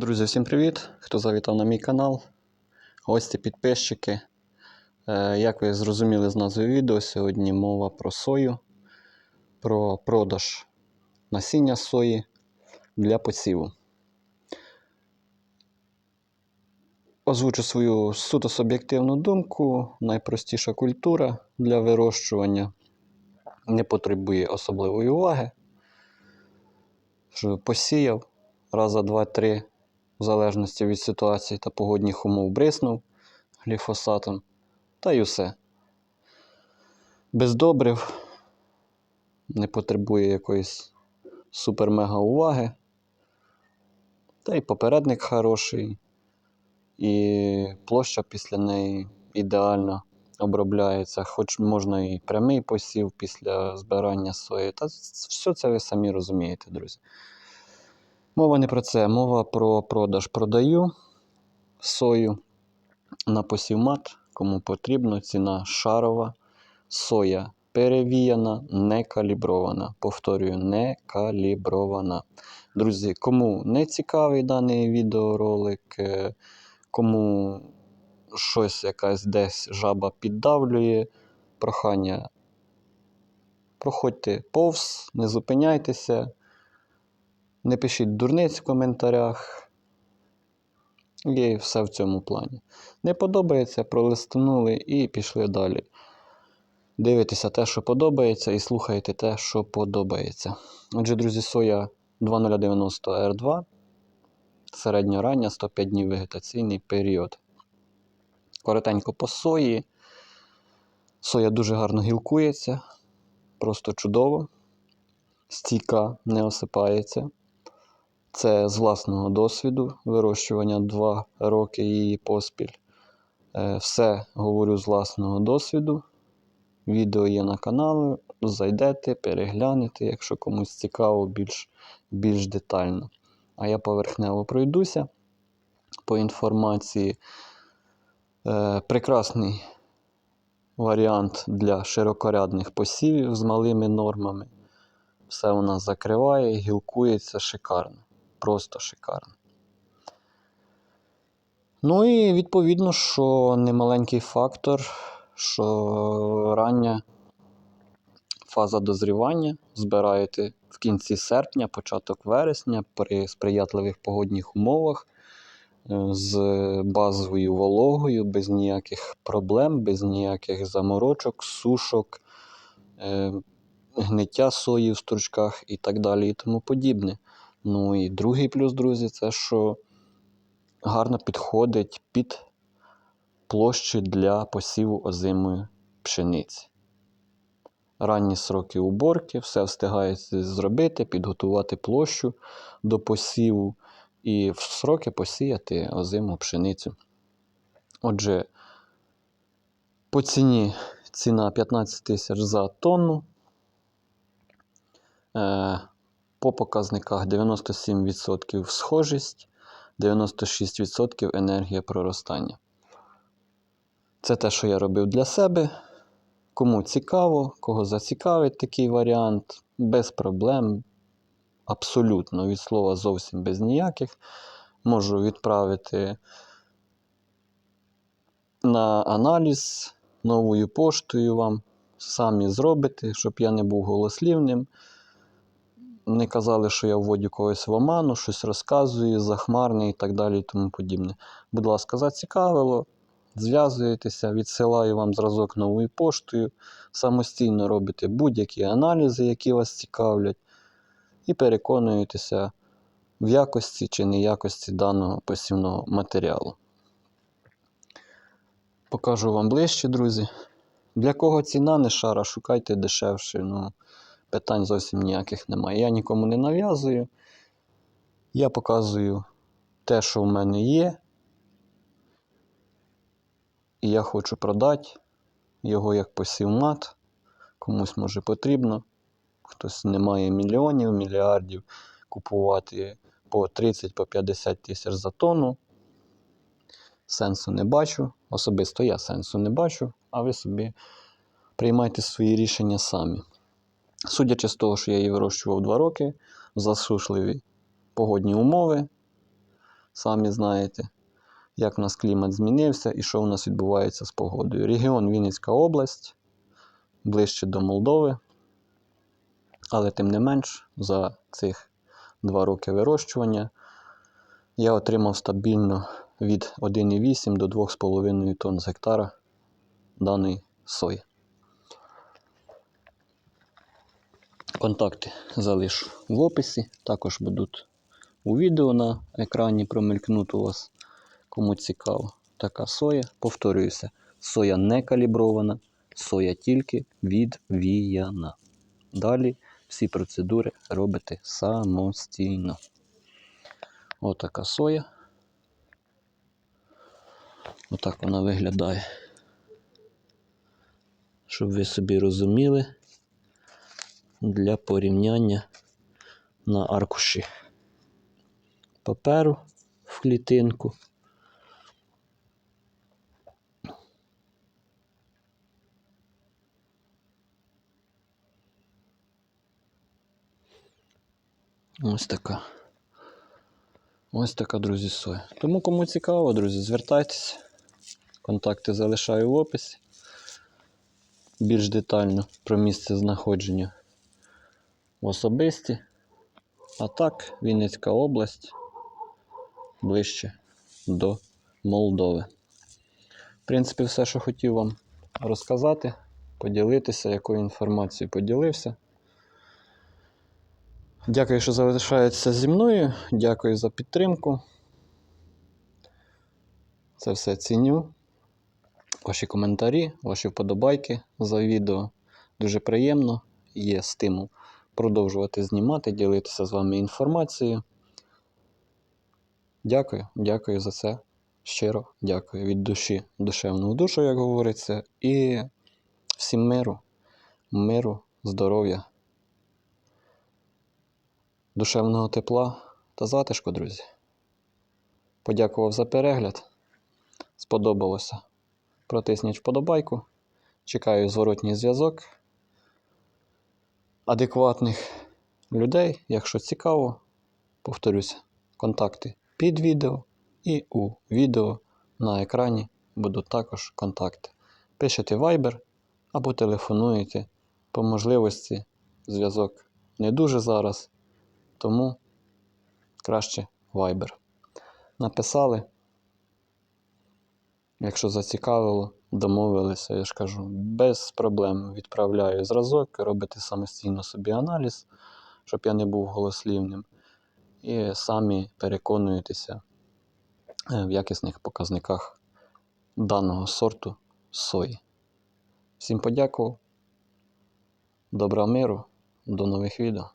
Друзі, всім привіт! Хто завітав на мій канал, гості, підписчики. Е, Як ви зрозуміли з назви відео, сьогодні мова про сою, про продаж насіння сої для посіву. Озвучу свою суто суб'єктивну думку. Найпростіша культура для вирощування не потребує особливої уваги. Що Посіяв раза два-три в залежності від ситуації та погодних умов бриснув гліфосатом, та й усе. Без добрив, не потребує якоїсь супер-мега уваги. Та й попередник хороший, і площа після неї ідеально обробляється, хоч можна і прямий посів після збирання сої. Та все це ви самі розумієте, друзі. Мова не про це, мова про продаж. Продаю сою на посівмат, кому потрібно. Ціна шарова, соя перевіяна, не калібрована. Повторюю, не калібрована. Друзі, кому не цікавий даний відеоролик, е, кому щось якась десь жаба піддавлює, прохання. Проходьте повз, не зупиняйтеся. Не пишіть дурниць в коментарях. І все в цьому плані. Не подобається, пролистнули і пішли далі. Дивитеся те, що подобається, і слухаєте те, що подобається. Отже, друзі, соя 2090 R2. Середньорання 105 днів вегетаційний період. Коротенько по сої. Соя дуже гарно гілкується, просто чудово. Стійка не осипається. Це з власного досвіду вирощування 2 роки її поспіль. Е, Все говорю з власного досвіду. Відео є на каналі. Зайдете, переглянете, якщо комусь цікаво, більш, більш детально. А я поверхнево пройдуся по інформації. Е, Прекрасний варіант для широкорядних посівів з малими нормами. Все нас закриває, гілкується шикарно просто шикарно. Ну і відповідно, що немаленький фактор, що рання фаза дозрівання збираєте в кінці серпня, початок вересня при сприятливих погодних умовах е, з базовою вологою, без ніяких проблем, без ніяких заморочок, сушок, е, гниття сої в стручках і так далі і тому подібне. Ну і другий плюс, друзі, це що гарно підходить під площі для посіву озимої пшениці. Ранні сроки уборки, все встигається зробити, підготувати площу до посіву і в сроки посіяти озиму пшеницю. Отже, по ціні ціна 15 тисяч за тонну. По показниках 97% схожість, 96% енергія проростання. Це те, що я робив для себе. Кому цікаво, кого зацікавить такий варіант, без проблем. Абсолютно від слова зовсім без ніяких. Можу відправити на аналіз новою поштою вам. Самі зробите, щоб я не був голослівним не казали, що я вводю когось в оману, щось розказую, захмарне і так далі і тому подібне. Будь ласка, зацікавило, зв'язуєтеся, відсилаю вам зразок новою поштою, самостійно робите будь-які аналізи, які вас цікавлять, і переконуєтеся в якості чи неякості даного посівного матеріалу. Покажу вам ближче, друзі. Для кого ціна не шара, шукайте дешевше. Ну, питань зовсім ніяких немає. Я нікому не нав'язую. Я показую те, що в мене є. І я хочу продати його як посівмат. Комусь може потрібно. Хтось не має мільйонів, мільярдів купувати по 30-50 тисяч за тонну. Сенсу не бачу. Особисто я сенсу не бачу, а ви собі приймайте свої рішення самі. Судячи з того, що я її вирощував 2 роки, засушливі погодні умови, самі знаєте, як у нас клімат змінився і що у нас відбувається з погодою. Регіон Вінницька область, ближче до Молдови. Але тим не менш, за цих два роки вирощування я отримав стабільно від 1,8 до 2,5 тонн з гектара даної сої. Контакти залишу в описі, також будуть у відео на екрані промелькнуть у вас, кому цікаво. Така соя. Повторююся, соя не калібрована, соя тільки відвіяна. Далі всі процедури робите самостійно. Отака соя. Отак вона виглядає. Щоб ви собі розуміли для порівняння на аркуші паперу в клітинку. Ось така. Ось така, друзі, соя. Тому кому цікаво, друзі, звертайтеся. Контакти залишаю в описі. Більш детально про місце знаходження в особисті. А так, Вінницька область ближче до Молдови. В принципі, все, що хотів вам розказати, поділитися, якою інформацією поділився. Дякую, що залишаєтеся зі мною. Дякую за підтримку. Це все ціню. Ваші коментарі, ваші вподобайки за відео. Дуже приємно. Є стимул продовжувати знімати, ділитися з вами інформацією. Дякую, дякую за це. Щиро дякую від душі, душевну душу, як говориться. І всім миру, миру, здоров'я, душевного тепла та затишку, друзі. Подякував за перегляд. Сподобалося. Протисніть вподобайку. Чекаю зворотній зв'язок адекватних людей. Якщо цікаво, повторюся, контакти під відео і у відео на екрані будуть також контакти. Пишете Viber або телефонуєте. По можливості зв'язок не дуже зараз, тому краще Viber. Написали. Якщо зацікавило, домовилися, я ж кажу, без проблем відправляю зразок, робите самостійно собі аналіз, щоб я не був голослівним. І самі переконуєтеся е, в якісних показниках даного сорту сої. Всім подякував. Добра миру, до нових відео.